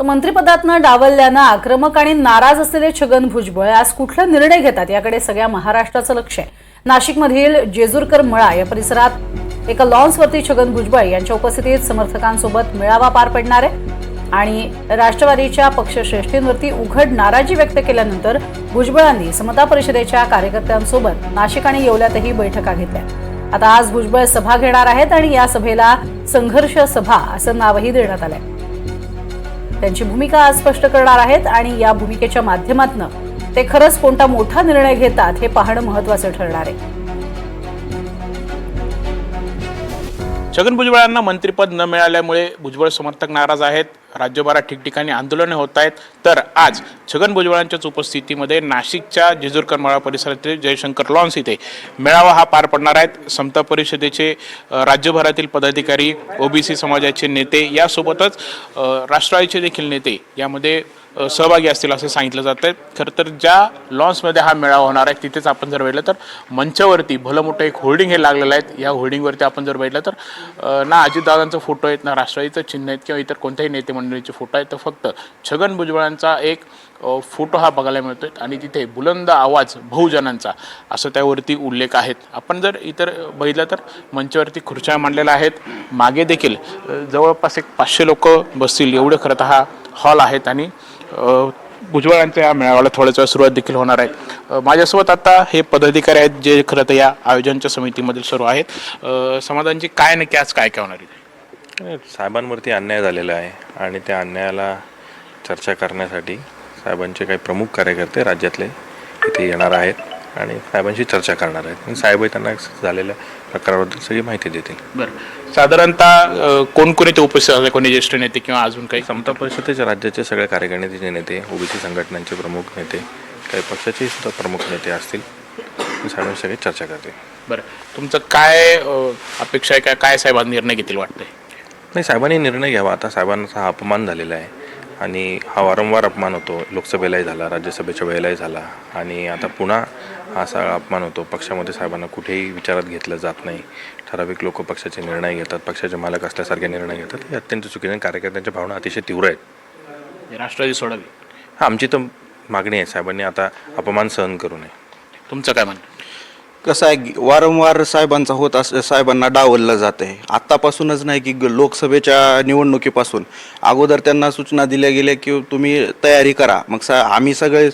तर मंत्रिपदातनं डावलल्यानं आक्रमक आणि नाराज असलेले छगन भुजबळ आज कुठला निर्णय घेतात याकडे सगळ्या महाराष्ट्राचं लक्ष आहे. नाशिकमधील जेजूरकर मळा या परिसरात एका लॉन्सवरती छगन भुजबळ यांच्या उपस्थितीत समर्थकांसोबत मेळावा पार पडणार आहे. आणि राष्ट्रवादीच्या पक्षश्रेष्ठींवरती उघड नाराजी व्यक्त केल्यानंतर भुजबळांनी समता परिषदेच्या कार्यकर्त्यांसोबत नाशिक आणि येवल्यातही बैठका घेतल्या. आता आज भुजबळ सभा घेणार आहेत आणि या सभेला संघर्ष सभा असं नावही देण्यात आलंय. त्यांची भूमिका आज स्पष्ट करणार आहेत आणि या भूमिकेच्या माध्यमातून ते खरंच कोणता मोठा निर्णय घेतात हे पाहणं महत्वाचं ठरणार आहे. छगन भुजबळांना मंत्रिपद न मिळाल्यामुळे भुजबळ समर्थक नाराज आहेत. राज्यभरात ठिकठिकाणी आंदोलने होत आहेत. तर आज छगन भुजबळांच्याच उपस्थितीमध्ये नाशिकच्या जेजूरकर मळा परिसरातील जयशंकर लॉन्स इथे मेळावा हा पार पडणार आहेत. समता परिषदेचे राज्यभरातील पदाधिकारी ओबीसी समाजाचे नेते यासोबतच राष्ट्रवादीचे देखील नेते यामध्ये सहभागी असतील असं सांगितलं जात आहे खरं तर ज्या लॉन्समध्ये हा मेळावा होणार आहे तिथेच आपण जर बघितलं तर मंचावरती भलं मोठं एक होर्डिंग हे लागलेलं आहे. या होर्डिंगवरती आपण जर बघितलं तर ना अजितदादांचं फोटो आहेत ना राष्ट्रवादीचं चिन्ह आहेत किंवा इतर कोणत्याही नेते मंडळीचे फोटो आहेत तर फक्त छगन भुजबळांचा एक फोटो हा बघायला मिळतो आहे आणि तिथे बुलंद आवाज बहुजनांचा असं त्यावरती उल्लेख आहेत. आपण जर इतर बघितलं तर मंचावरती खुर्च्या मांडलेल्या आहेत. मागे देखील जवळपास एक पाचशे लोक बसतील एवढे खरं तर हा हॉल आहेत आणि अ, भुजबळांच्या या मेळाव्याला थोड्याच वेळ सुरुवात देखील होणार आहे. माझ्यासोबत आता हे पदाधिकारी आहेत जे खरं तर या आयोजनच्या समितीमधील सर्व आहेत. समाधानची काय नक्की आज काय काय होणार आहे? साहेबांवरती अन्याय झालेला आहे आणि त्या अन्यायाला चर्चा करण्यासाठी साहेबांचे काही प्रमुख कार्यकर्ते राज्यातले इथे येणार आहेत. आणि साहेबांशी चर्चा करणार आहेत. साहेबही त्यांना झालेल्या प्रकाराबद्दल सगळी माहिती देतील. बरं. साधारणतः कोण कोणी ते उपस्थित? असले कोणी ज्येष्ठ नेते किंवा अजून काही? समता परिषदेच्या राज्याचे सगळ्या कार्यकारिणीचे नेते ओबीसी संघटनांचे प्रमुख नेते काही पक्षाचे सुद्धा प्रमुख नेते असतील. साहेबांशी सगळी चर्चा करतील. बरं. तुमचं काय अपेक्षा आहे? काय काय साहेबांनी निर्णय घेतील वाटतंय? नाही साहेबांनी निर्णय घ्यावा. आता साहेबांचा हा अपमान झालेला आहे. आणि हा वारंवार अपमान होतो. लोकसभेलाही झाला राज्यसभेच्या वेळेलाही झाला. आणि आता पुन्हा हा असा अपमान होतो. पक्षामध्ये साहेबांना कुठेही विचारात घेतलं जात नाही. ठराविक लोक पक्षाचे निर्णय घेतात. पक्षाचे मालक असल्यासारखे निर्णय घेतात. हे अत्यंत चुकीचे कार्यकर्त्यांच्या भावना अतिशय तीव्र आहेत. राष्ट्रवादी सोडावी. हा आमची तर मागणी आहे साहेबांनी आता अपमान सहन करू नये. तुमचं काय म्हणणं? कसं आहे की वारंवार साहेबांचा होत अस साहेबांना डावललं जात आहे आत्तापासूनच नाही की ग- लोकसभेच्या निवडणुकीपासून. अगोदर त्यांना सूचना दिल्या गेल्या की तुम्ही तयारी करा. मग सा आम्ही सगळे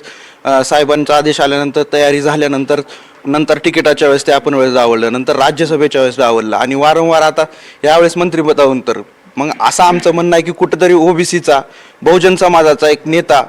साहेबांचा आदेश आल्यानंतर तयारी झाल्यानंतर नंतर तिकिटाच्या वेळेस ते आपण वेळेस डावललं. नंतर राज्यसभेच्या वेळेस डावललं. आणि वारंवार आता यावेळेस मंत्रिपदावरून तर. मग असं आमचं म्हणणं आहे की कुठंतरी ओबीसीचा बहुजन समाजाचा एक नेता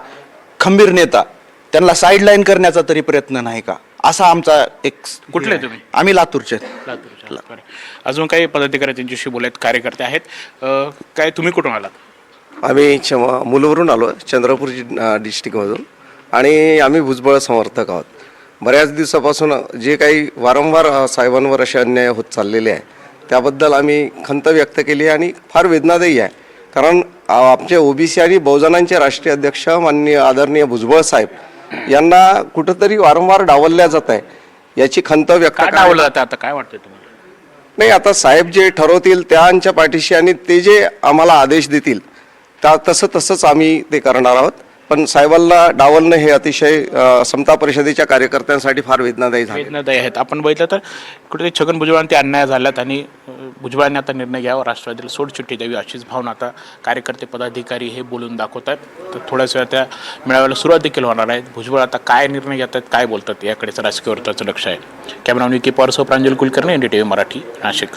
खंबीर नेता त्यांना साईडलाईन करण्याचा तरी प्रयत्न नाही का? असा आमचा एक कुठले तुम्ही? आम्ही लातूरचे आहेत. लातूरच्या. बरं. अजून काही पदाधिकारी त्यांच्याशी बोलत कार्यकर्ते आहेत अ, काय तुम्ही कुठून आलात आम्ही क्षमा मुलवरून आलो चंद्रपूर जि- अ, डिस्ट्रिक्टमधून आणि आम्ही भुजबळ समर्थक आहोत बऱ्याच दिवसापासून जे काही वारंवार अ, साहेबांवर असे अन्याय होत चाललेले आहे त्याबद्दल आम्ही खंत व्यक्त केली आणि फार वेदनादायी आहे कारण अ, आमचे ओबीसी आणि बहुजनांचे राष्ट्रीय अध्यक्ष माननीय आदरणीय भुजबळ साहेब यांना कुठंतरी वारंवार डावलल्या जात आहे. याची खंत व्यक्त काय करायला- डावलं जातं आता? काय वाटतंय तुम्हाला? नाही आता साहेब जे ठरवतील त्यांच्या पाठीशी आणि ते जे आम्हाला आदेश देतील त्या तसं तसंच आम्ही ते करणार आहोत. पण साहेबांना डावलणं हे अतिशय समता परिषदेच्या कार्यकर्त्यांसाठी फार वेदनादायी झाले. वेदनादायी आहेत. आपण बघितलं तर कुठेतरी छगन भुजबळांचे अन्याय झाल्यात आणि भुजबळांनी आता निर्णय घ्यावा. राष्ट्रवादीला सोडचिठ्ठी द्यावी अशीच भावना आता कार्यकर्ते पदाधिकारी हे बोलून दाखवत आहेत. तर थोड्याच वेळा त्या मेळाव्याला सुरुवात देखील होणार आहे. भुजबळ आता काय निर्णय घेत आहेत काय बोलतात याकडेच राजकीय वर्ताचं लक्ष आहे. कॅमेरा विकी पॉरसो Pranjal Kulkarni N D T V Marathi Nashik.